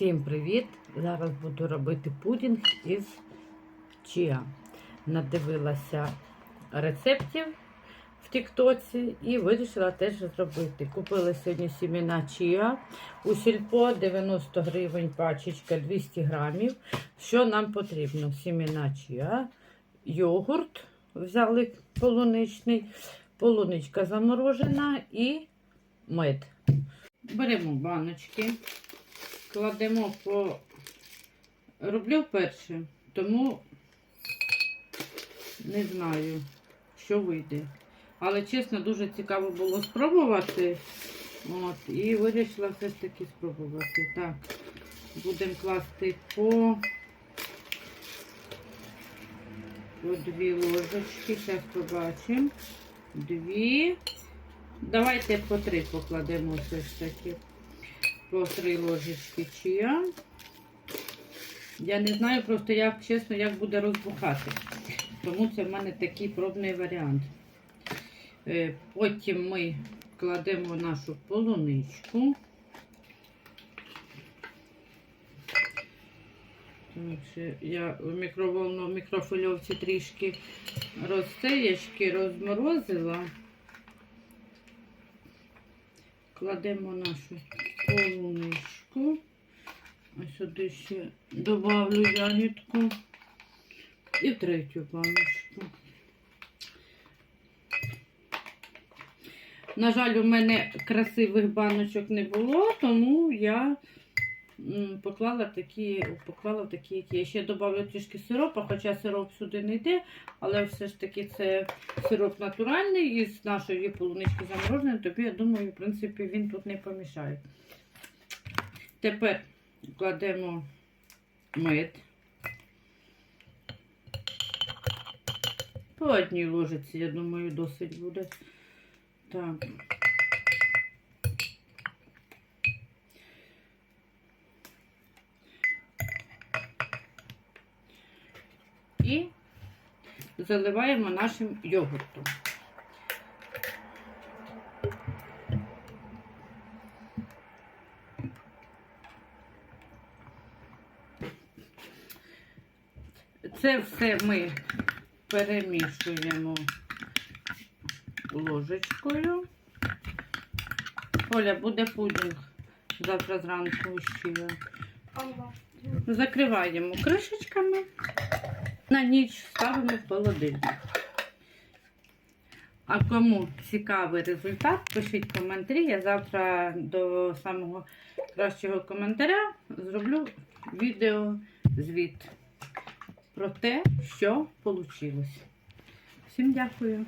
Всім привіт! Зараз буду робити пудінг із чіа. Надивилася рецептів в Тіктоці і вирішила теж зробити. Купила сьогодні сімена чіа у сільпо 90 гривень пачечка 200 грамів. Що нам потрібно? Сімена чіа, йогурт взяли полуничний, полуничка заморожена і мед. Беремо баночки кладемо по роблю вперше, тому не знаю, що вийде. Але чесно, дуже цікаво було спробувати. От, І вирішила все ж таки спробувати. Так, будемо класти по, по дві ложечки. Зараз побачимо. Дві. Давайте по три покладемо все ж таки по три ложечки чия. Я не знаю просто, як чесно, як буде розбухати. Тому це в мене такий пробний варіант. Е, Потім ми кладемо нашу полуничку. Я в мікроволну, в мікрофильовці трішки розсеячки розморозила. Кладемо нашу. Сюди ще добавлю ягідку і третю баночку. На жаль, у мене красивих баночок не було, тому я поклала такі, поклала такі, які я ще додавлю трішки сиропа, хоча сироп сюди не йде, але все ж таки це сироп натуральний із нашої полунички замороженої, тобі, я думаю, в принципі, він тут не помішає. Тепер кладемо мед. По одній ложиці, я думаю, досить буде. Так. І заливаємо нашим йогуртом. Це все ми перемішуємо ложечкою. Оля, буде пудінг завтра зранку ще. Закриваємо кришечками. На ніч ставимо в холодильник. А кому цікавий результат, пишіть коментарі. Я завтра до самого кращого коментаря зроблю відео звіт про те, що вийшло. Всім дякую.